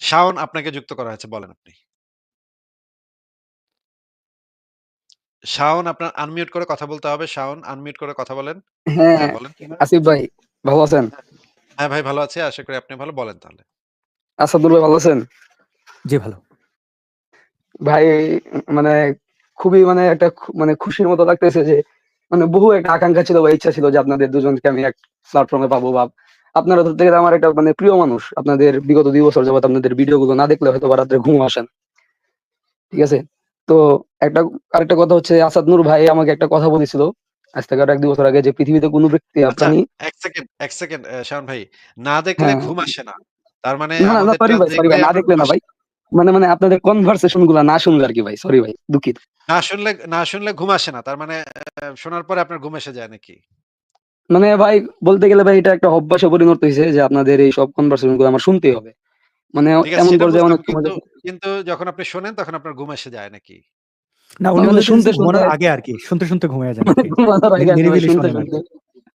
শাওন আপনাকে যুক্ত করা হয়েছে। বলেন আপনি। শাওন আপনার আনমিউট করে কথা বলতে হবে। শাওন আনমিউট করে কথা বলেন। হ্যাঁ, হ্যাঁ, বলেন। আসিফ ভাই ভালো আছেন? হ্যাঁ, ভাই ভালো আছি। আশা করি আপনি ভালো। বলেন তাহলে। আসাদুর ভাই ভালো আছেন? জি, ভালো। ভাই মানে খুবই মানে একটা মানে খুশির মতো লাগতেছে যে মানে বহু একটা আকাঙ্ক্ষা ছিল বা ইচ্ছা ছিল যে আপনাদের দুজনকে আমি এক প্ল্যাটফর্মে পাবো বা আপনারা তো থেকে আমার একটা মানে প্রিয় মানুষ। আপনাদের বিগত দুই বছর যাবৎ আপনাদের ভিডিও গুলো না দেখলে হয়তো রাত্রে ঘুম আসেন ঠিক আছে? তো একটা আরেকটা কথা হচ্ছে আসাদ নূর ভাই আমাকে একটা কথা বলেছিল। আজ থেকে আরও ১-২ বছর আগে যে পৃথিবীতে কোন ব্যক্তি আচ্ছা, প্রাণী ১ সেকেন্ড, ১ সেকেন্ড শাওন ভাই। না দেখলে হ্যাঁ। ঘুম আসে না। তার মানে না, না, সরি ভাই, সরি ভাই। না দেখলে না ভাই। মানে মানে আপনাদের কনভারসেশনগুলা না শুনলে আরকি ভাই। সরি ভাই, দুঃখিত। না শুনলে না শুনলে ঘুম আসে না। তার মানে শোনার পরে আপনার ঘুম এসে যায় নাকি? মানে ভাই বলতে গেলে ভাই এটা একটা অভ্যাসে পরিণত হয়েছে যে আপনাদের এই সব কনভারসেশনগুলো আমার শুনতেই হবে। মানে এমন পর্যায়ে অনেক সময় কিন্তু যখন আপনি শোনেন তখন আপনার ঘুম এসে যায় নাকি? না, উনি মানে শুনতে, ঘুমানোর শুনতে আগে আরকি। শুনতে, শুনতে ঘুমিয়ে যান মানে নিরিবিলি আরকি। মানে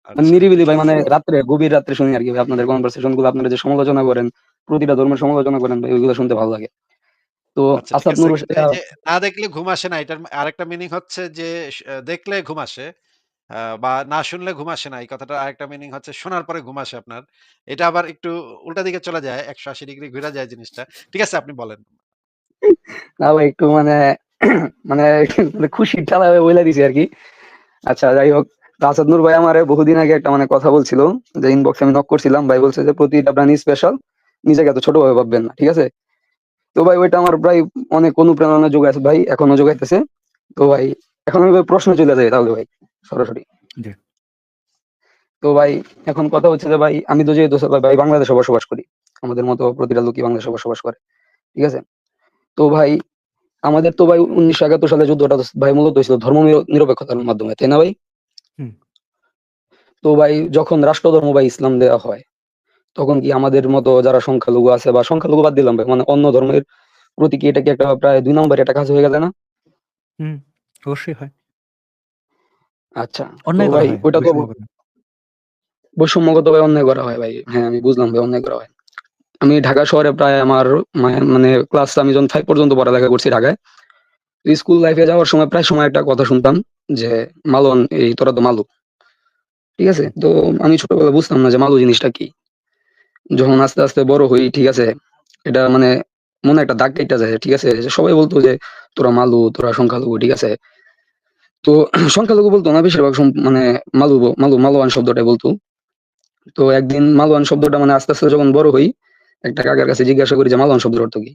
আচ্ছা। নিরিবিলি ভাই মানে রাত্রে গভীর রাত্রে শুনি আরকি ভাই আপনাদের কনভারসেশনগুলো আপনারা যে সমালোচনা করেন, প্রতিটা ধর্মের সমালোচনা করেন ভাই ওইগুলো শুনতে ভালো লাগে। তো আচ্ছা আসাদ। নূর না দেখলে ঘুম আসে না এটার আরেকটা মিনিং হচ্ছে যে দেখলে ঘুম আসে। বা না শুনলে ঘুম আসে না। এই কথাটার আরেকটা মিনিং হচ্ছে শোনার পরে ঘুম আসে আপনার। এটা আবার একটু উল্টা দিকে চলে যায়। ১৮০ ডিগ্রি ঘুইরা যায় জিনিসটা। ঠিক আছে, আপনি বলেন। না ভাই একটু মানে মানে মানে খুশির ঠেলায় বইলা দিছি আরকি। আচ্ছা যাই হোক। আসাদ নূর ভাই আমারে বহুদিন আগে একটা মানে কথা বলছিল, যে ইনবক্সে আমি নক করছিলাম। ভাই বলছে যে প্রতিটা প্রাণী স্পেশাল। নিজেকে এত ছোট ভাবে ভাববেন না। ঠিক আছে? তো ভাই, ওইটা আমার প্রায় অনেক অনুপ্রেরণা যোগাইছে ভাই। এখনও যোগাইতেছে। তো ভাই, এখন আমি প্রশ্নে চলে যাই তাহলে ভাই সরাসরি। তো ভাই এখন কথা হচ্ছে যে ভাই আমি তো যেহেতু ভাই বাংলাদেশে বসবাস করি। আমাদের মতো প্রতিটা লোকই বাংলাদেশে বসবাস করে। ঠিক আছে? তো ভাই আমাদের তো ভাই ১৯৭১ সালে যুদ্ধটা ভাই মূলত হয়েছিল ধর্ম নিরপেক্ষতার মাধ্যমে। তাই না ভাই? হুম। তো ভাই যখন রাষ্ট্রধর্ম বা ইসলাম দেওয়া হয়, তখন কি আমাদের মতো যারা সংখ্যালঘু আছে বা সংখ্যালঘু বাদ দিলাম ভাই মানে অন্য ধর্মের প্রতি কি এটা কি একটা প্রায় দুই নম্বরে একটা কাজ হয়ে গেছে না? হুম, অবশ্যই হয়। আচ্ছা। অন্যায় ভাই ওইটা তো বৈষম্যগত। ভাবে অন্যায় করা হয় ভাই। হ্যাঁ, আমি বুঝলাম ভাই অন্যায় করা হয়। আমি ঢাকা শহরে প্রায় আমার মানে ক্লাস আমি যখন 5 পর্যন্ত পড়ালেখা করছি ঢাকায়। স্কুল লাইফে যাওয়ার সময় প্রায় সময় একটা কথা শুনতাম যে, "মালন এই তোরা তো মালু।" ঠিক আছে? তো আমি ছোটবেলায় বুঝতাম না যে মালু জিনিসটা কি? যখন আস্তে, আস্তে বড় হই, ঠিক আছে? এটা মানে মনে একটা দাগ কাইটা যায়। ঠিক আছে? সবাই বলতো যে, "তোরা মালু, তোরা সংখ্যালঘু।" ঠিক আছে? তো সংখ্যালঘু বলতো না বেশিরভাগ মানে মালু, মালু, মালোয়ান শব্দটাই বলতো তো একদিন মালোয়ান শব্দটা মানে আস্তে, আস্তে যখন বড় হই, একটা কাকার কাছে জিজ্ঞাসা করি যে মালোয়ান শব্দের অর্থ কি?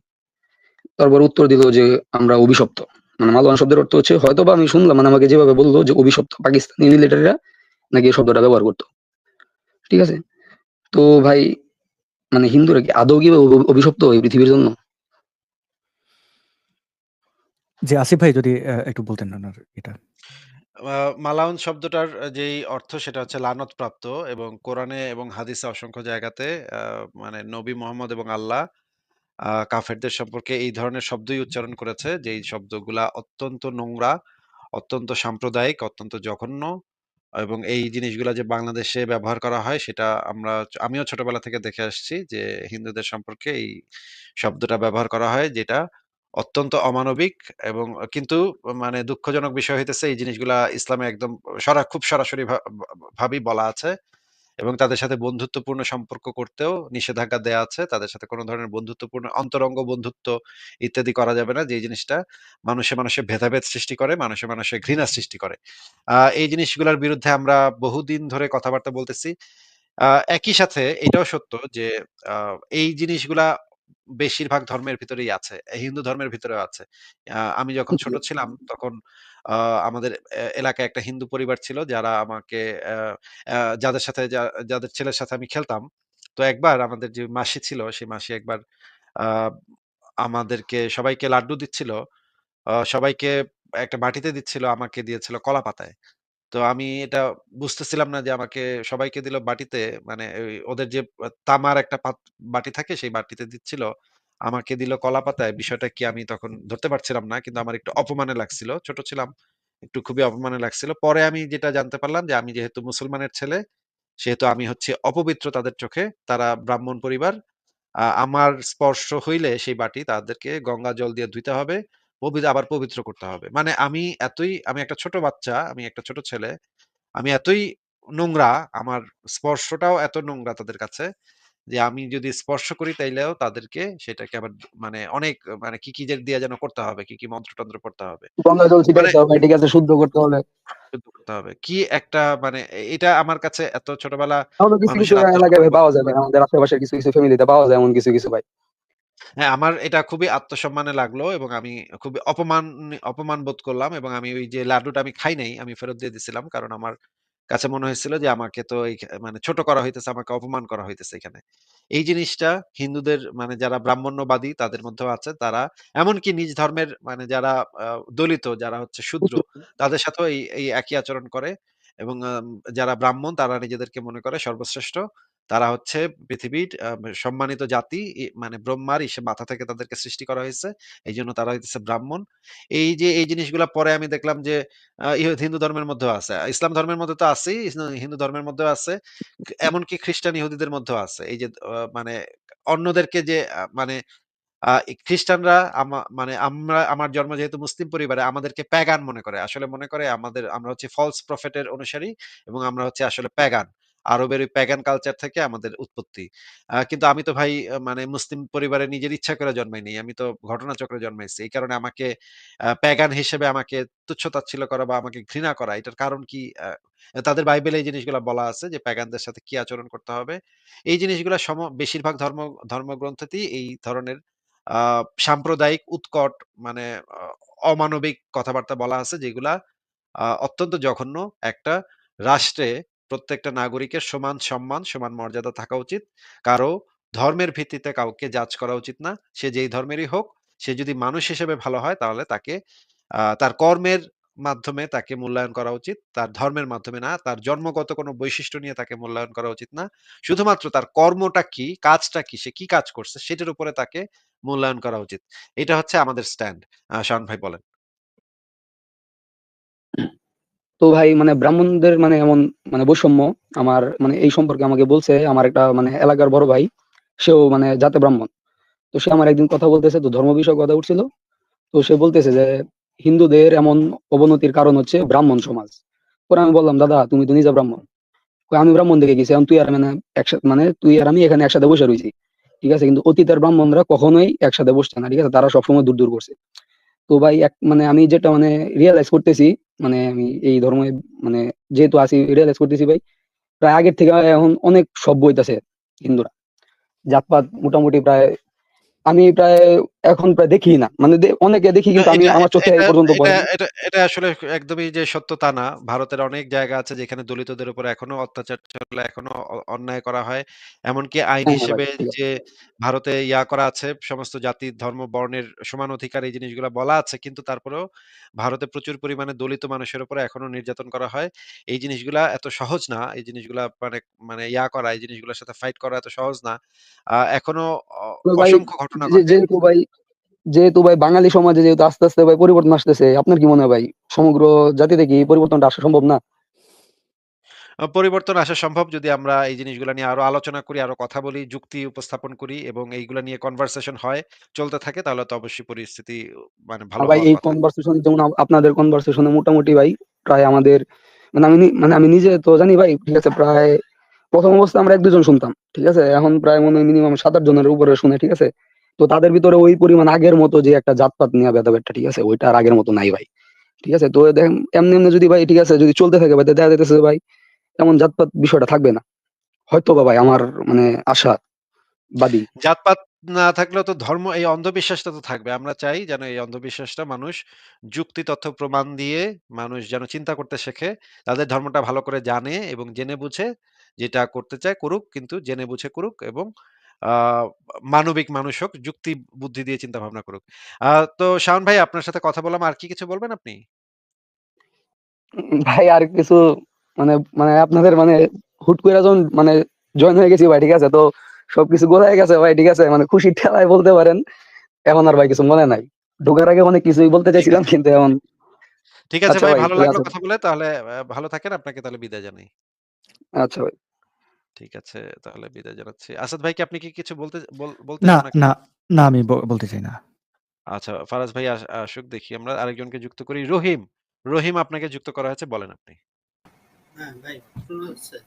তারপর উত্তর দিল যে, "আমরা অভিশপ্ত।" মানে মালোয়ান শব্দের অর্থ হচ্ছে হয়তো বা আমি শুনলাম মানে আমাকে যেভাবে বলল যে অভিশপ্ত। পাকিস্তানি মিলিটারিরা নাকি এই শব্দটা ব্যবহার করতো ঠিক আছে? তো ভাই মানে হিন্দুরা কি আদৌ কি অভিশপ্ত এই পৃথিবীর জন্য? জি, আসিফ ভাই যদি একটু বলতেন আপনার এটা। মালাউন শব্দটার যেই অর্থ সেটা হচ্ছে লানত প্রাপ্ত এবং কোরআনে এবং হাদিসে অসংখ্য জায়গাতে মানে নবী মোহাম্মদ এবং আল্লাহ কাফেরদের সম্পর্কে এই ধরনের শব্দই উচ্চারণ করেছে। যেই শব্দগুলা অত্যন্ত নোংরা, অত্যন্ত সাম্প্রদায়িক, অত্যন্ত জঘন্য এবং এই জিনিসগুলা যে বাংলাদেশে ব্যবহার করা হয় সেটা আমরা আমিও ছোটবেলা থেকে দেখে আসছি যে হিন্দুদের সম্পর্কে এই শব্দটা ব্যবহার করা হয় যেটা অত্যন্ত অমানবিক এবং কিন্তু মানে দুঃখজনক বিষয় হইতেছে এই জিনিসগুলা ইসলামে একদম সরা খুব সরাসরি ভাবেই বলা আছে এবং তাদের সাথে বন্ধুত্বপূর্ণ সম্পর্ক করতেও নিষেধাজ্ঞা দেয়া আছে। তাদের সাথে কোনো ধরনের বন্ধুত্বপূর্ণ অন্তরঙ্গ বন্ধুত্ব ইত্যাদি করা যাবে না। যেই জিনিসটা মানুষে, মানুষে ভেদাভেদ সৃষ্টি করে, মানুষে, মানুষে ঘৃণা সৃষ্টি করে। এই জিনিসগুলোর বিরুদ্ধে আমরা বহুদিন ধরে কথাবার্তা বলতেছি। একই সাথে এটাও সত্য যে এই জিনিসগুলা বেশিরভাগ ধর্মের ভিতরেই আছে। হিন্দু ধর্মের ভিতরেও আছে। আমি যখন ছোট ছিলাম তখন আমাদের এলাকায় একটা হিন্দু পরিবার ছিল যারা আমাকে যাদের সাথে যাদের ছেলের সাথে আমি খেলতাম। তো একবার আমাদের যে মাসি ছিল সেই মাসি একবার আমাদেরকে সবাইকে লাড্ডু দিচ্ছিল। সবাইকে একটা বাটিতে দিচ্ছিল, আমাকে দিয়েছিল কলা পাতায়। তো আমি এটা বুঝতেছিলাম না যে আমাকে সবাইকে দিল বাটিতে মানে ওদের যে তামার একটা পাত বাটি থাকে সেই বাটিতে দিচ্ছিল। আমাকে দিল কলা পাতায়। বিষয়টা কি আমি তখন ধরতে পারছিলাম না। কিন্তু আমার একটু অপমানে লাগছিল। ছোট ছিলাম। একটু খুবই অপমানে লাগছিল। পরে আমি যেটা জানতে পারলাম যে আমি যেহেতু মুসলমানের ছেলে, সেহেতু আমি হচ্ছি অপবিত্র তাদের চোখে। তারা ব্রাহ্মণ পরিবার। আমার স্পর্শ হইলে সেই বাটি তাদেরকে গঙ্গা জল দিয়ে ধুইতে হবে। পবি আবার পবিত্র করতে হবে। মানে আমি এতই আমি একটা ছোট বাচ্চা, আমি একটা ছোট ছেলে। আমি এতই নোংরা, আমার স্পর্শটাও এত নোংরা তাদের কাছে যে আমি যদি স্পর্শ করি তাইলেও তাদেরকে সেটাকে আবার মানে অনেক মানে কি, কি যে দিয়ে যেন করতে হবে, কি, কি মন্ত্র-টন্ত্র পড়তে হবে। মানে ঠিক আছে? শুদ্ধ করতে হবে। শুদ্ধ করতে হবে। কি একটা মানে এটা আমার কাছে এত ছোটবেলা পাওয়া যায় আমাদের আশেপাশের কিছু, কিছু ফ্যামিলিতে পাওয়া যায় এমন কিছু, কিছু ভাই। হ্যাঁ, আমার এটা খুবই আত্মসম্মানে লাগল এবং আমি খুবই অপমান অপমান বোধ করলাম এবং আমি ওই যে লাড্ডুটা আমি খাই নাই, আমি ফেরত দিয়ে দিছিলাম। কারণ আমার কাছে মনে হয়েছিল যে আমাকে তো এই মানে ছোট করা হইতেছে, আমাকে অপমান করা হইতেছে এখানে। এই জিনিসটা হিন্দুদের মানে যারা ব্রাহ্মণ্যবাদী তাদের মধ্যেও আছে। তারা এমনকি নিজ ধর্মের মানে যারা আ দলিত, যারা হচ্ছে শূদ্র তাদের সাথেও এই, এই একই আচরণ করে এবং যারা ব্রাহ্মণ তারা নিজেদেরকে মনে করে সর্বশ্রেষ্ঠ। তারা হচ্ছে পৃথিবীর সম্মানিত জাতি। মানে ব্রহ্মার ইসে মাথা থেকে তাদেরকে সৃষ্টি করা হয়েছে। এইজন্য তারা হইতেছে ব্রাহ্মণ। এই যে এই জিনিসগুলা পরে আমি দেখলাম যে হিন্দু ধর্মের মধ্যেও আছে। ইসলাম ধর্মের মধ্যে তো আছেই, হিন্দু ধর্মের মধ্যেও আছে। এমনকি খ্রিস্টান ইহুদিদের মধ্যেও আছে। এই যে মানে অন্যদেরকে যে মানে খ্রিস্টানরা মানে আমরা আমার জন্ম যেহেতু মুসলিম পরিবারে আমাদেরকে প্যাগান মনে করে। আসলে মনে করে আমাদের আমরা হচ্ছে ফলস প্রফেটের অনুসারী এবং আমরা হচ্ছে আসলে প্যাগান। আরবের ওই প্যাগান কালচার থেকে আমাদের উৎপত্তি। কিন্তু আমি তো ভাই মানে মুসলিম পরিবারে নিজের ইচ্ছা করে জন্মাইনি। আমি তো ঘটনাচক্রে জন্মাইছি। এই কারণে আমাকে প্যাগান হিসেবে আমাকে তুচ্ছ-তাচ্ছিল্য করা বা আমাকে ঘৃণা করা, এটার কারণ কি? তাদের বাইবেলে এই জিনিসগুলা বলা আছে যে প্যাগানদের সাথে কি আচরণ করতে হবে। এই জিনিসগুলা সম, বেশিরভাগ ধর্ম, ধর্মগ্রন্থেতেই এই ধরনের সাম্প্রদায়িক উৎকট মানে অমানবিক কথাবার্তা বলা আছে, যেগুলা অত্যন্ত জঘন্য। একটা রাষ্ট্রে প্রত্যেকটা নাগরিকের সমান সম্মান, সমান মর্যাদা থাকা উচিত। কারও ধর্মের ভিত্তিতে কাউকে জাজ করা উচিত না। সে যেই ধর্মেরই হোক, সে যদি মানুষ হিসেবে ভালো হয় তাহলে তাকে তার কর্মের মাধ্যমে তাকে মূল্যায়ন করা উচিত। তার ধর্মের মাধ্যমে না। তার জন্মগত কোনো বৈশিষ্ট্য নিয়ে তাকে মূল্যায়ন করা উচিত না। শুধুমাত্র তার কর্মটা কি, কাজটা কি, সে কি কাজ করছে সেটার উপরে তাকে মূল্যায়ন করা উচিত। এটা হচ্ছে আমাদের স্ট্যান্ড। আ শাওন ভাই বলেন। তো ভাই মানে ব্রাহ্মণদের মানে এমন মানে বৈষম্য আমার মানে এই সম্পর্কে আমাকে বলছে আমার একটা মানে এলাকার বড় ভাই। সেও মানে জাতে ব্রাহ্মণ। তো সে আমার একদিন কথা বলতেছে তো ধর্ম বিষয়ক কথা উঠছিল। তো সে বলতেছে যে হিন্দুদের এমন অবনতির কারণ হচ্ছে ব্রাহ্মণ সমাজ। পরে আমি বললাম, "দাদা তুমি তো নিজে ব্রাহ্মণ।" "আমি ব্রাহ্মণ দেখে গেছি। তুই আর মানে একসাথে মানে তুই আর আমি এখানে একসাথে বসে রয়েছি ঠিক আছে? কিন্তু অতীতের ব্রাহ্মণরা কখনোই একসাথে বসছে না। ঠিক আছে? তারা সবসময় দূর, দূর করছে।" তো ভাই এক মানে আমি যেটা মানে রিয়েলাইজ করতেছি মানে আমি এই ধর্মে মানে যেহেতু আছি রিয়েলাইজ করতেছি ভাই, প্রায় আগের থেকে এখন অনেক সব বইতাছে হিন্দুরা। জাতপাত মোটামুটি প্রায় আমি প্রায় এখন প্রায় দেখিই না। মানে অনেকে দেখি কিন্তু আমি আমার চোখে এই পর্যন্ত এটা এটা এটা আসলে একদমই যে সত্য তা না। ভারতের অনেক জায়গা আছে যেখানে দলিতদের উপর এখনও অত্যাচার চলে, এখনও অন্যায় করা হয়। এমনকি আইন হ্যাঁ, হ্যাঁ হিসেবে যে ভারতে ইয়া করা আছে সমস্ত জাতি, ধর্ম, বর্ণের সমান অধিকার এই জিনিসগুলা বলা আছে। কিন্তু তারপরেও ভারতে প্রচুর পরিমাণে দলিত মানুষের উপরে এখনও নির্যাতন করা হয়। এই জিনিসগুলা এত সহজ না। এই জিনিসগুলা মানে মানে ইয়া করা, এই জিনিসগুলোর সাথে ফাইট করা এত সহজ না। এখনও অসংখ্য ঘটনা ঘটে। ভাই যেহেতু ভাই বাঙালি সমাজে যেহেতু আস্তে, আস্তে ভাই পরিবর্তন আসতেছে, আপনার কি মনে হয় ভাই? সমগ্র জাতিতে কি পরিবর্তনটা আসা সম্ভব না? পরিবর্তন আসা সম্ভব যদি আমরা এই জিনিসগুলা নিয়ে আরও আলোচনা করি, আরও কথা বলি, যুক্তি উপস্থাপন করি এবং এইগুলা নিয়ে কনভারসেশন হয়, চলতে থাকে তাহলে তো অবশ্যই পরিস্থিতি মানে ভালো ভাই এই। কনভারসেশন যেমন আপনাদের কনভারসেশন মোটামুটি ভাই প্রায় আমাদের মানে আমি মানে আমি নিজে তো জানি ভাই ঠিক আছে প্রায় প্রথম অবস্থায় আমরা এক দুজন শুনতাম। ঠিক আছে? এখন প্রায় মনে হয় মিনিমাম ৭-৮ জনের উপরে শুনে, ঠিক আছে? তো তাদের ভিতরে ওই পরিমাণ আগের মতো যে একটা জাতপাত নিয়ে ভেদাভেদটা ঠিক আছে? ওইটা আর আগের মতো নাই ভাই। ঠিক আছে? তো দেখেন এমনি, এমনি যদি ভাই ঠিক আছে যদি চলতে থাকে ভাই দেখা যাইতেছে ভাই এমন জাতপাত বিষয়টা থাকবে না। হয়তোবা ভাই আমার মানে আশাবাদী। জাতপাত না থাকলেও তো ধর্ম এই অন্ধবিশ্বাসটা তো থাকবে। আমরা চাই যেন এই অন্ধবিশ্বাসটা মানুষ যুক্তি, তথ্য, প্রমাণ দিয়ে মানুষ যেন চিন্তা করতে শেখে। তাদের ধর্মটা ভালো করে জানে এবং জেনে বুঝে যেটা করতে চায় করুক কিন্তু জেনে বুঝে করুক এবং মানবিক মানুষ হোক, যুক্তি বুদ্ধি দিয়ে চিন্তা ভাবনা করুক। তো শাওন ভাই আপনার সাথে কথা বললাম। আর কি কিছু বলবেন আপনি? ভাই আর কিছু মানে মানে আপনাদের মানে হুট কইরা যখন মানে জয়েন হয়ে গেছি ভাই ঠিক আছে? তো সবকিছু গোলায় গেছে ভাই ঠিক আছে? মানে খুশি ঠেলায় বলতে পারেন। এখন আর ভাই কিছু মনে নাই। ঢোকার আগে অনেক কিছুই বলতে চাইছিলাম কিন্তু এখন ঠিক আছে আচ্ছা ভাই ভালো লাগল আছে। কথা বলে। তাহলে ভালো থাকেন। আপনাকে তাহলে বিদায় জানাই। আচ্ছা ভাই। ঠিক আছে তাহলে বিদায় জানাচ্ছি। আসাদ ভাই কি আপনি কি কিছু বলতে বল বলতেন না, নাকি? না, না আমি ব বলতে চাই না। আচ্ছা ফারাজ ভাই আস আসুক দেখি আমরা আরেকজনকে যুক্ত করি। রহিম, রহিম আপনাকে যুক্ত করা হয়েছে বলেন আপনি। হ্যাঁ ভাই শোনা যাচ্ছে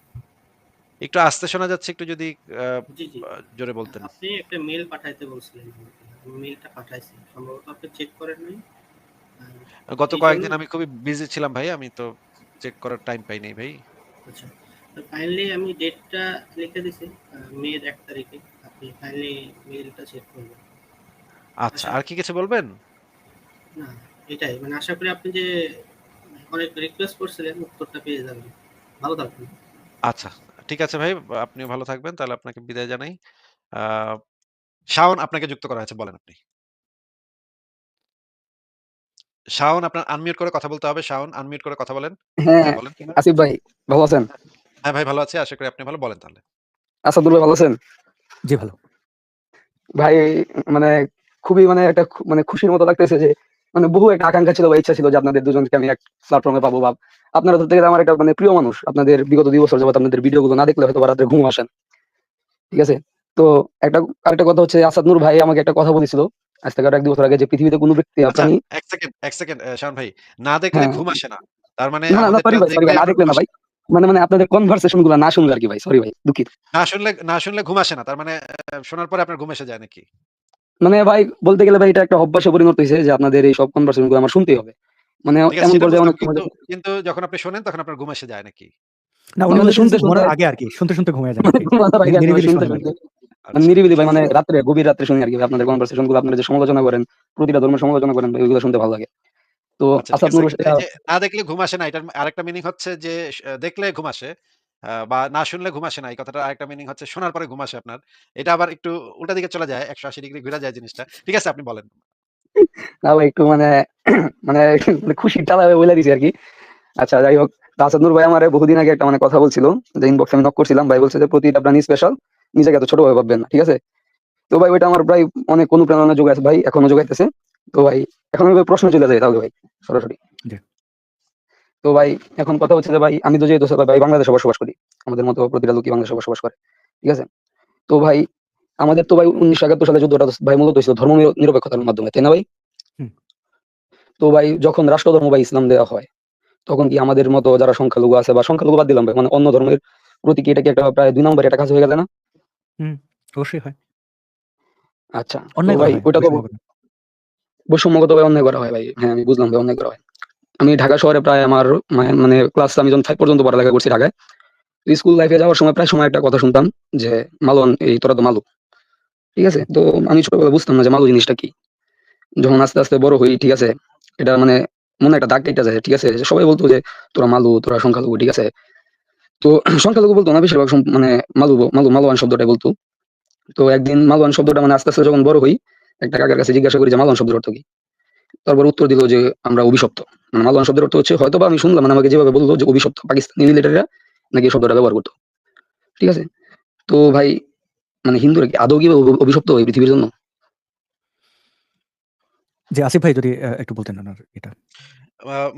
একটু আস্তে শোনা যাচ্ছে একটু যদি আ জি জি আ জোরে বলতেন। আপনি একটা মেল পাঠাইতে বলছিলেন আমি মেলটা পাঠাইছি সম্ভবত আপনি চেক করেন নাই আর গত কয়েকদিন আমি খুবই বিজি ছিলাম ভাই। আমি তো চেক করার টাইম পাই নাই ভাই। আচ্ছা তো কাইন্ডলি আমি ডেটটা লিখে দিছি মের এক তারিখে আপনি কাইন্ডলি মেলটা চেক করবেন আচ্ছা আর কি কিছু বলবেন? না এটাই মানে আশা করি আপনি যে অনেক রিকোয়েস্ট করছিলেন উত্তরটা পেয়ে যাবেন ভালো থাকবেন আচ্ছা ঠিক আছে ভাই। আপনিও ভালো থাকবেন। তাহলে আপনাকে বিদায় জানাই। শাওন আপনাকে যুক্ত করা হয়েছে বলেন আপনি। শাওন আপনার আনমিউট করে কথা বলতে হবে। শাওন আনমিউট করে কথা বলেন। হ্যাঁ, হ্যাঁ বলেন। আসিফ ভাই ভালো আছেন? হ্যাঁ ভাই ভালো আছি। আশা করি আপনি ভালো। বলেন তাহলে। আসাদুল ভাই ভালো আছেন? জি ভালো। ভাই মানে খুবই মানে একটা মানে খুশির মতো লাগতেছে যে মানে বহু একটা আকাঙ্ক্ষা ছিল বা ইচ্ছা ছিল যে আপনাদের দুজনকে আমি এক প্ল্যাটফর্মে পাবো বা আপনারা থেকে আমার একটা মানে প্রিয় মানুষ। আপনাদের বিগত দুই বছর যাবত আপনাদের ভিডিও গুলো না দেখলে হয়তো রাতে ঘুম আসেন ঠিক আছে? তো একটা আরেকটা কথা হচ্ছে আসাদ নূর ভাই আমাকে একটা কথা বলেছিল আজ থেকে ১-২ বছর আগে যে পৃথিবীতে কোনো ব্যক্তি আচ্ছা প্রাণী ১ সেকেন্ড, ১ সেকেন্ড শাওন ভাই। না দেখলে হ্যাঁ। ঘুম আসে না। তার মানে না, না, দেখলে ভাই না দেখলে না ভাই। মানে মানে আপনাদের কনভারসেশনগুলা না শুনলে আরকি ভাই। সরি ভাই, দুঃখিত। না শুনলে না শুনলে ঘুম আসে না। তার মানে শোনার পরে আপনার ঘুম এসে যায় নাকি? মানে ভাই বলতে গেলে ভাই এটা একটা অভ্যাসে পরিণত হইছে যে আপনাদের এই সব কনভারসেশনগুলো আমার শুনতেই হবে। মানে এমন পর্যায়ে অনেক কিন্তু যখন আপনি শোনেন তখন আপনার ঘুম এসে যায় নাকি? না উনি মানে শুনতে, শুনতে আগে আরকি। শুনতে, শুনতে ঘুমিয়ে যান মানে নিরিবিলি মানে। নিরিবিলি ভাই মানে রাত্রে গভীর রাত্রে শুনি আর কি আপনাদের কনভারসেশনগুলো আপনারা যে সমালোচনা করেন, প্রতিটা ধর্মের সমালোচনা করেন ভাই ওইগুলো শুনতে ভালো লাগে। তো আচ্ছা না দেখলে ঘুম আসে না এটার আরেকটা মিনিং হচ্ছে যে দেখলে ঘুম আসে। বা না শুনলে ঘুম আসে না। এই কথাটার আরেকটা মিনিং হচ্ছে শোনার পরে ঘুম আসে আপনার। এটা আবার একটু উল্টা দিকে চলে যায়। ১৮০ ডিগ্রি ঘুরা যায় জিনিসটা। ঠিক আছে আপনি বলেন। না ভাই একটু মানে মানে মানে খুশির ঠালায় বইলা দিছি আরকি। আচ্ছা যাই হোক। ভাই আমারে বহুদিন আগে একটা মানে কথা বলছিল যে ইনবক্সে আমি নক করছিলাম। ভাই বলছে যে প্রতিটা প্রাণী স্পেশাল। নিজেকে এত ছোট ভাবে ভাববেন না। ঠিক আছে? তো ভাই ওইটা আমার প্রায় অনেক অনুপ্রেরণা যোগাইছে ভাই। এখনও যোগাইতেছে। তো ভাই এখন প্রশ্ন চলে যাই তাহলে ভাই সরাসরি। তো ভাই এখন কথা হচ্ছে যে ভাই আমি তো যেহেতু ভাই বাংলাদেশে বসবাস করি। আমাদের মতো প্রতিটা লোকই বাংলাদেশে বসবাস করে। ঠিক আছে? তো ভাই আমাদের তো ভাই ১৯৭১ সালে যুদ্ধটা ভাই মূলত হইছিল ধর্ম নিরপেক্ষতার মাধ্যমে। তাই না ভাই? তো ভাই যখন রাষ্ট্রধর্ম বা ইসলাম দেওয়া হয়, তখন কি আমাদের মতো যারা সংখ্যালঘু আছে বা সংখ্যালঘু বাদ দিলাম ভাই মানে অন্য ধর্মের প্রতি কি এটা কি একটা প্রায় ২ নম্বরের একটা কাজ হয়ে গেল না? হুম, অবশ্যই হয়। আচ্ছা। ভাই। ওইটা তো। বৈষম্যগত ভাবে অন্যায় করা হয় ভাই। হ্যাঁ আমি বুঝলাম ভাই অন্যায় করা হয়। আমি ঢাকা শহরে প্রায় আমার মানে ক্লাস আমি যখন 5 পর্যন্ত পড়ালেখা করছি ঢাকায়। স্কুল লাইফে যাওয়ার সময় প্রায় সময় একটা কথা শুনতাম যে মালন এই তোরা তো মালু। ঠিক আছে? তো আমি ছোটবেলায় বুঝতাম না যে মালু জিনিসটা কি। যখন আস্তে, আস্তে বড় হই ঠিক আছে? এটা মানে মনে একটা দাগ কেটে যায়। ঠিক আছে? সবাই বলতো যে তোরা মালু, তোরা সংখ্যালঘু ঠিক আছে? তো সংখ্যালঘু বলতো না বেশিরভাগ মানে মালু মালু মালোয়ান শব্দটাই বলতো। তো একদিন মালোয়ান শব্দটা মানে আস্তে, আস্তে যখন বড় হই, একটা কাকার কাছে জিজ্ঞাসা করি যে মালোয়ান শব্দের অর্থ কি? তারপর উত্তর দিল যে আমরা অভিশপ্ত। মানে মালোয়ান শব্দের অর্থ হচ্ছে হয়তোবা আমি শুনলাম মানে আমাকে যেভাবে বলল যে অভিশপ্ত পাকিস্তানি মিলিটারিরা নাকি এই শব্দটা ব্যবহার করতো। ঠিক আছে? তো ভাই মানে হিন্দুরা কি আদৌ কি অভিশপ্ত এই পৃথিবীর জন্য? জি আসিফ ভাই যদি একটু বলতেন এটা।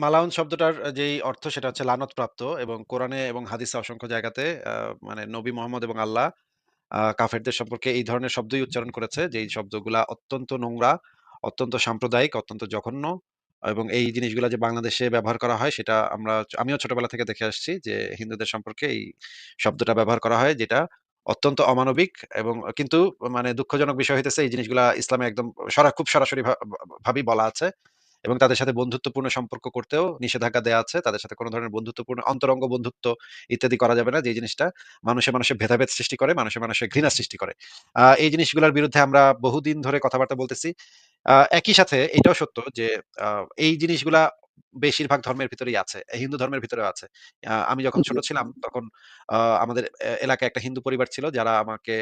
মালাউন শব্দটার যেই অর্থ সেটা হচ্ছে লানত প্রাপ্ত এবং কোরআনে এবং হাদিসে অসংখ্য জায়গাতে মানে নবী মোহাম্মদ এবং আল্লাহ কাফেরদের সম্পর্কে এই ধরনের শব্দই উচ্চারণ করেছে। যেই শব্দগুলা অত্যন্ত নোংরা, অত্যন্ত সাম্প্রদায়িক, অত্যন্ত জঘন্য এবং এই জিনিসগুলা যে বাংলাদেশে ব্যবহার করা হয় সেটা আমরা আমিও ছোটবেলা থেকে দেখে আসছি যে হিন্দুদের সম্পর্কে এই শব্দটা ব্যবহার করা হয় যেটা অত্যন্ত অমানবিক এবং কিন্তু মানে দুঃখজনক বিষয় হইতেছে এই জিনিসগুলা ইসলামে একদম সরা খুব সরাসরি ভাবেই বলা আছে। এবং তাদের সাথে বন্ধুত্বপূর্ণ সম্পর্ক করতেও নিষেধাজ্ঞা দেয়া আছে। তাদের সাথে কোন ধরনের বন্ধুত্বপূর্ণ অন্তরঙ্গ বন্ধুত্ব ইত্যাদি করা যাবে না। যে জিনিসটা মানুষে, মানুষে ভেদাভেদ সৃষ্টি করে, মানুষে, মানুষে ঘৃণা সৃষ্টি করে। এই জিনিসগুলার বিরুদ্ধে আমরা বহুদিন ধরে কথাবার্তা বলতেছি। একই সাথে এটাও সত্য যে এই জিনিসগুলা বেশিরভাগ ধর্মের ভিতরেই আছে। হিন্দু ধর্মের ভিতরেও আছে। আমি যখন ছোট ছিলাম তখন আমাদের এলাকায় একটা হিন্দু পরিবার ছিল যারা আমাকে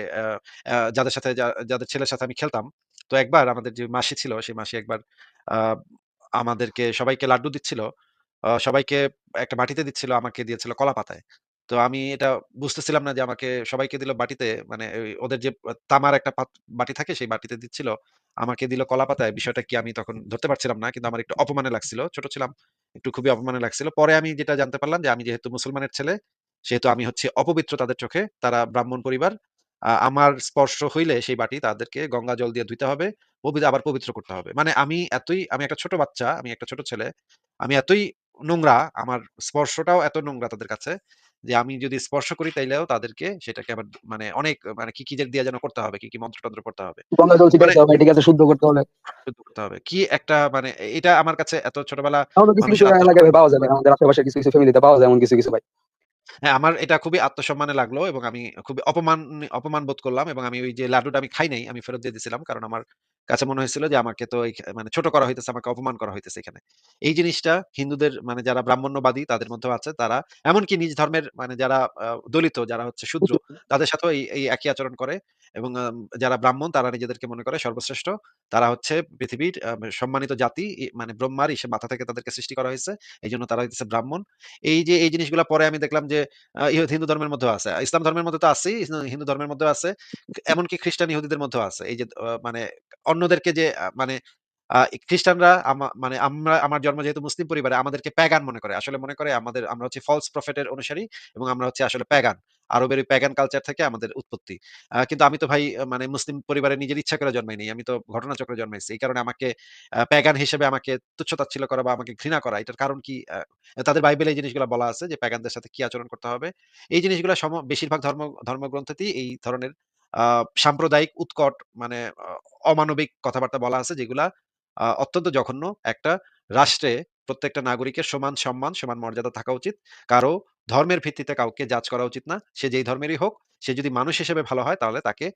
যাদের সাথে যাদের ছেলের সাথে আমি খেলতাম। তো একবার আমাদের যে মাসি ছিল সেই মাসি একবার আমাদেরকে সবাইকে লাড্ডু দিচ্ছিল। সবাইকে একটা বাটিতে দিচ্ছিল, আমাকে দিয়েছিল কলা পাতায়। তো আমি এটা বুঝতেছিলাম না যে আমাকে সবাইকে দিল বাটিতে মানে ওদের যে তামার একটা পাত বাটি থাকে সেই বাটিতে দিচ্ছিল। আমাকে দিল কলা পাতায়। বিষয়টা কি আমি তখন ধরতে পারছিলাম না। কিন্তু আমার একটু অপমানে লাগছিল। ছোট ছিলাম। একটু খুবই অপমানে লাগছিল। পরে আমি যেটা জানতে পারলাম যে আমি যেহেতু মুসলমানের ছেলে, সেহেতু আমি হচ্ছি অপবিত্র তাদের চোখে। তারা ব্রাহ্মণ পরিবার। আমার স্পর্শ হইলে সেই বাটি তাদেরকে গঙ্গা জল দিয়ে ধুইতে হবে। পবি আবার পবিত্র করতে হবে। মানে আমি এতই আমি একটা ছোট বাচ্চা, আমি একটা ছোট ছেলে। আমি এতই নোংরা, আমার স্পর্শটাও এত নোংরা তাদের কাছে যে আমি যদি স্পর্শ করি তাইলেও তাদেরকে সেটাকে আবার মানে অনেক মানে কি, কি যে দিয়ে যেন করতে হবে, কি, কি মন্ত্র-টন্ত্র পড়তে হবে। গঙ্গা জল মানে ছিটাইতে হবে, ঠিক আছে? শুদ্ধ করতে হবে। শুদ্ধ করতে হবে। কি একটা মানে এটা আমার কাছে এত ছোটবেলা কিছু, কিছু এলাকায় ভাই পাওয়া যাবে। আমাদের আশেপাশে কিছু, কিছু ফ্যামিলিতে পাওয়া যায় এমন কিছু, কিছু ভাই। হ্যাঁ, আমার এটা খুবই আত্মসম্মানে লাগল এবং আমি খুবই অপমান অপমান বোধ করলাম এবং আমি ওই যে লাড্ডুটা আমি খাই নাই, আমি ফেরত দিয়ে দিছিলাম। কারণ আমার কাছে মনে হয়েছিল যে আমাকে তো এই মানে ছোট করা হইতেছে, আমাকে অপমান করা হইতেছে এখানে। এই জিনিসটা হিন্দুদের মানে যারা ব্রাহ্মণ্যবাদী তাদের মধ্যেও আছে। তারা এমনকি নিজ ধর্মের মানে যারা দলিত, যারা হচ্ছে শূদ্র তাদের সাথেও এই, একই আচরণ করে এবং যারা ব্রাহ্মণ তারা নিজেদেরকে মনে করে সর্বশ্রেষ্ঠ। তারা হচ্ছে পৃথিবীর সম্মানিত জাতি মানে ব্রহ্মার ইসে মাথা থেকে তাদেরকে সৃষ্টি করা হয়েছে। এই জন্য তারা হচ্ছে ব্রাহ্মণ। এই যে এই জিনিসগুলা পরে আমি দেখলাম যে হিন্দু ধর্মের মধ্যেও আছে। ইসলাম ধর্মের মধ্যে তো আছেই, হিন্দু ধর্মের মধ্যেও আছে। এমনকি খ্রিস্টান ইহুদিদের মধ্যেও আছে। এই যে মানে অন্যদেরকে যে মানে খ্রিস্টানরা মানে আমরা, আমার জন্ম যেহেতু মুসলিম পরিবারে, আমাদেরকে প্যাগান মনে করে। আসলে মনে করে আমাদের, আমরা হচ্ছি ফলস প্রফেট এর অনুসারী এবং আমরা হচ্ছি আসলে প্যাগান। আরবের প্যাগান কালচার থেকে আমাদের উৎপত্তি। কিন্তু আমি তো ভাই মানে মুসলিম পরিবারে নিজের ইচ্ছা করে জন্মাই নাই। আমি তো ঘটনাচক্রে জন্মাইছি। এই কারণে আমাকে প্যাগান হিসেবে আমাকে তুচ্ছ-তাচ্ছিল্য করা বা আমাকে ঘৃণা করা, এটার কারণ কি? তাদের বাইবেলে এই জিনিসগুলা বলা আছে যে প্যাগানদের সাথে কি আচরণ করতে হবে। এই জিনিসগুলা সম, বেশিরভাগ ধর্ম, ধর্মগ্রন্থতেই এই ধরনের সাম্প্রদায়িক উৎকট মানে অমানবিক কথাবার্তা বলা আছে যেগুলা অত্যন্ত জঘন্য। একটা রাষ্ট্রে প্রত্যেকটা নাগরিকের সমান সম্মান, সমান মর্যাদা থাকা উচিত। কারও ধর্মের ভিত্তিতে কাউকে জাজ করা উচিত না। সে যেই ধর্মেরই হোক, সে যদি মানুষ হিসেবে ভালো হয় তাহলে তাকে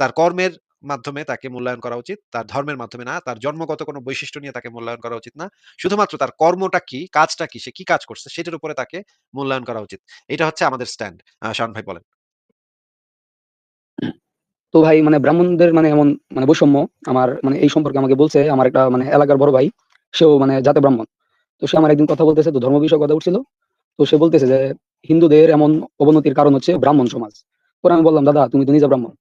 তার কর্মের মাধ্যমে তাকে মূল্যায়ন করা উচিত। তার ধর্মের মাধ্যমে না। তার জন্মগত কোনো বৈশিষ্ট্য নিয়ে তাকে মূল্যায়ন করা উচিত না। শুধুমাত্র তার কর্মটা কি, কাজটা কি, সে কি কাজ করছে সেটার উপরে তাকে মূল্যায়ন করা উচিত। এটা হচ্ছে আমাদের স্ট্যান্ড। আ শাওন ভাই বলেন। তো ভাই মানে ব্রাহ্মণদের মানে এমন মানে বৈষম্য আমার মানে এই সম্পর্কে আমাকে বলছে আমার একটা মানে এলাকার বড় ভাই। সেও মানে জাতে ব্রাহ্মণ। তো সে আমার একদিন কথা বলতেছে তো ধর্ম বিষয়ে কথা উঠছিল। তো সে বলতেছে যে হিন্দুদের এমন অবনতির কারণ হচ্ছে ব্রাহ্মণ সমাজ। পরে আমি বললাম, "দাদা তুমি তো নিজে ব্রাহ্মণ।"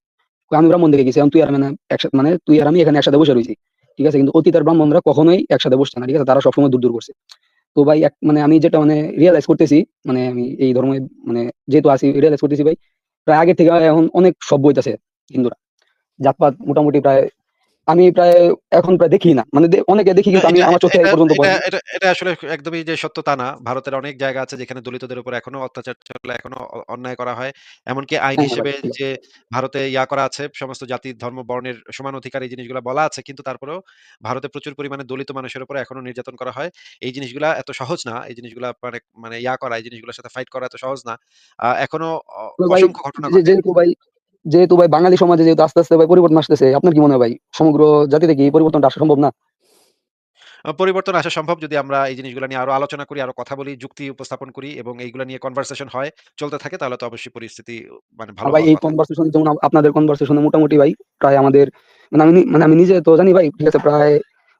"আমি ব্রাহ্মণ দেখে গেছি। তুই আর মানে একসাথে মানে তুই আর আমি এখানে একসাথে বসে রয়েছি ঠিক আছে? কিন্তু অতীতের ব্রাহ্মণরা কখনোই একসাথে বসছে না। ঠিক আছে? তারা সবসময় দূর, দূর করছে।" তো ভাই এক মানে আমি যেটা মানে রিয়েলাইজ করতেছি মানে আমি এই ধর্মে মানে যেহেতু আছি রিয়েলাইজ করতেছি ভাই প্রায় আগের থেকে এখন অনেক সভ্য হইতাছে হিন্দুরা। জাতপাত মোটামুটি প্রায় আমি প্রায় এখন প্রায় দেখি না। মানে অনেকে দেখি কিন্তু আমি আমার চোখে পর্যন্ত এটা এটা আসলে একদমই যে সত্য তা না। ভারতের অনেক জায়গা আছে যেখানে দলিতদের উপর এখনও অত্যাচার চলে, এখনও অন্যায় করা হয়। এমনকি আইন হ্যাঁ, হ্যাঁ হিসেবে। যে ভারতে ইয়া করা আছে সমস্ত জাতি, ধর্ম, বর্ণের সমান অধিকার এই জিনিসগুলা বলা আছে। কিন্তু তারপরেও ভারতে প্রচুর পরিমাণে দলিত মানুষের উপর এখনও নির্যাতন করা হয়। এই জিনিসগুলা এত সহজ না। এই জিনিসগুলা মানে মানে ইয়া করা, এই জিনিসগুলোর সাথে ফাইট করা এত সহজ না। এখনও অসংখ্য ঘটনা। যেহেতু ভাই বাঙালি সমাজে যেহেতু আস্তে, আস্তে ভাই পরিবর্তন আসতেছে, আপনার কি মনে হয় ভাই? সমগ্র জাতিতে কি এই পরিবর্তনটা আসা সম্ভব না? পরিবর্তন আসা সম্ভব যদি আমরা এই জিনিসগুলা নিয়ে আরও আলোচনা করি, আরও কথা বলি, যুক্তি উপস্থাপন করি এবং এইগুলা নিয়ে কনভারসেশন হয়, চলতে থাকে তাহলে তো অবশ্যই পরিস্থিতি মানে ভালো ভাই এই কনভারসেশন যেমন আপনাদের কনভারসেশন মোটামুটি ভাই প্রায় আমাদের মানে আমি মানে আমি নিজে তো জানি ভাই ঠিক আছে প্রায়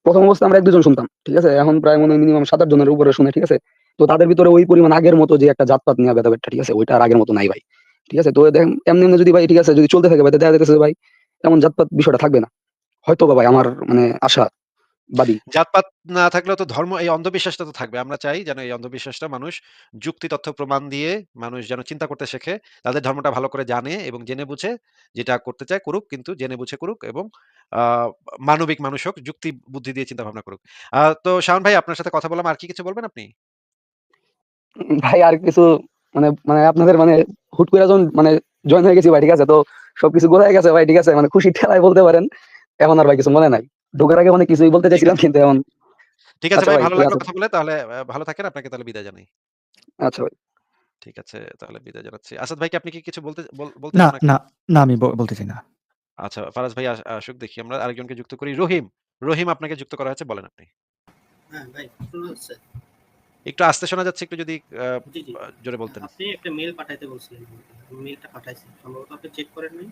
প্রথম অবস্থায় আমরা এক দুজন শুনতাম। ঠিক আছে? এখন প্রায় মনে মিনিমাম ৭-৮ জনের উপরে শুনে। ঠিক আছে? তো তাদের ভিতরে ওই পরিমাণ আগের মতো যে একটা জাতপাত নিয়ে ভেদাভেদটা ঠিক আছে? ওইটা আর আগের মতো নাই ভাই। ঠিক আছে? তো দেখেন এমনি, এমনি যদি ভাই ঠিক আছে যদি চলতে থাকে ভাই দেখা যাইতেছে ভাই এমন জাতপাত বিষয়টা থাকবে না। হয়তোবা ভাই আমার মানে আশাবাদী। জাতপাত না থাকলেও তো ধর্ম এই অন্ধবিশ্বাসটা তো থাকবে। আমরা চাই যেন এই অন্ধবিশ্বাসটা মানুষ যুক্তি, তথ্য, প্রমাণ দিয়ে মানুষ যেন চিন্তা করতে শেখে। তাদের ধর্মটা ভালো করে জানে এবং জেনে বুঝে যেটা করতে চায় করুক কিন্তু জেনে বুঝে করুক এবং মানবিক মানুষ হোক, যুক্তি বুদ্ধি দিয়ে চিন্তা ভাবনা করুক। তো শাওন ভাই আপনার সাথে কথা বললাম। আর কি কিছু বলবেন আপনি? ভাই আর কিছু মানে মানে আপনাদের মানে হুট করে যখন মানে জয়েন হয়ে গেছি ভাই ঠিক আছে? তো সবকিছু গোছায় গেছে ভাই ঠিক আছে? মানে খুশি ঠেলায় বলতে পারেন। এখন আর ভাই কিছু মনে নাই। ঢোকার আগে অনেক কিছুই বলতে চাইছিলাম। কিন্তু এখন ঠিক আছে আচ্ছা ভাই ভালো ঠিক লাগল আছে। কথা বলে। তাহলে ভালো থাকেন। আপনাকে তাহলে বিদায় জানাই। আচ্ছা ভাই। ঠিক আছে তাহলে বিদায় জানাচ্ছি। আসাদ ভাই কি আপনি কি কিছু বলতে বলতে না, না, না আমি বলতে চাই না। আচ্ছা ফারাজ ভাই আসুক দেখি আমরা আরেকজনকে যুক্ত করি। রহিম, রহিম আপনাকে যুক্ত করা হয়েছে বলেন আপনি। হ্যাঁ ভাই শোনা যাচ্ছে? একটু আস্তে শোনা যাচ্ছে একটু যদি জোরে বলতেন। আপনি একটা মেইল পাঠাইতে বলছিলেন মেইলটা পাঠাইছি। সম্ভবত আপনি চেক করেন নাই।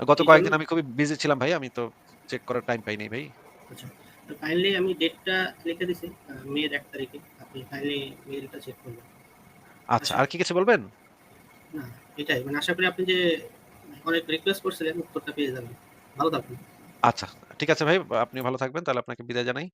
গত কয়েকদিন আমি খুবই বিজি ছিলাম ভাই। আমি তো চেক করার টাইম পাই নাই ভাই। আচ্ছা। তো কাইন্ডলি আমি ডেটটা লিখে দিছি আ মের ১ তারিখে। আপনি কাইন্ডলি মেইলটা চেক করবেন। আচ্ছা আর কি কিছু বলবেন? না, এটাই। মানে আশা করি আপনি যে অনেক রিকোয়েস্ট করছিলেন উত্তরটা পেয়ে যাবেন। ভালো থাকবেন। আচ্ছা ঠিক আছে ভাই। আপনি ভালো থাকবেন। তাহলে আপনাকে বিদায় জানাই।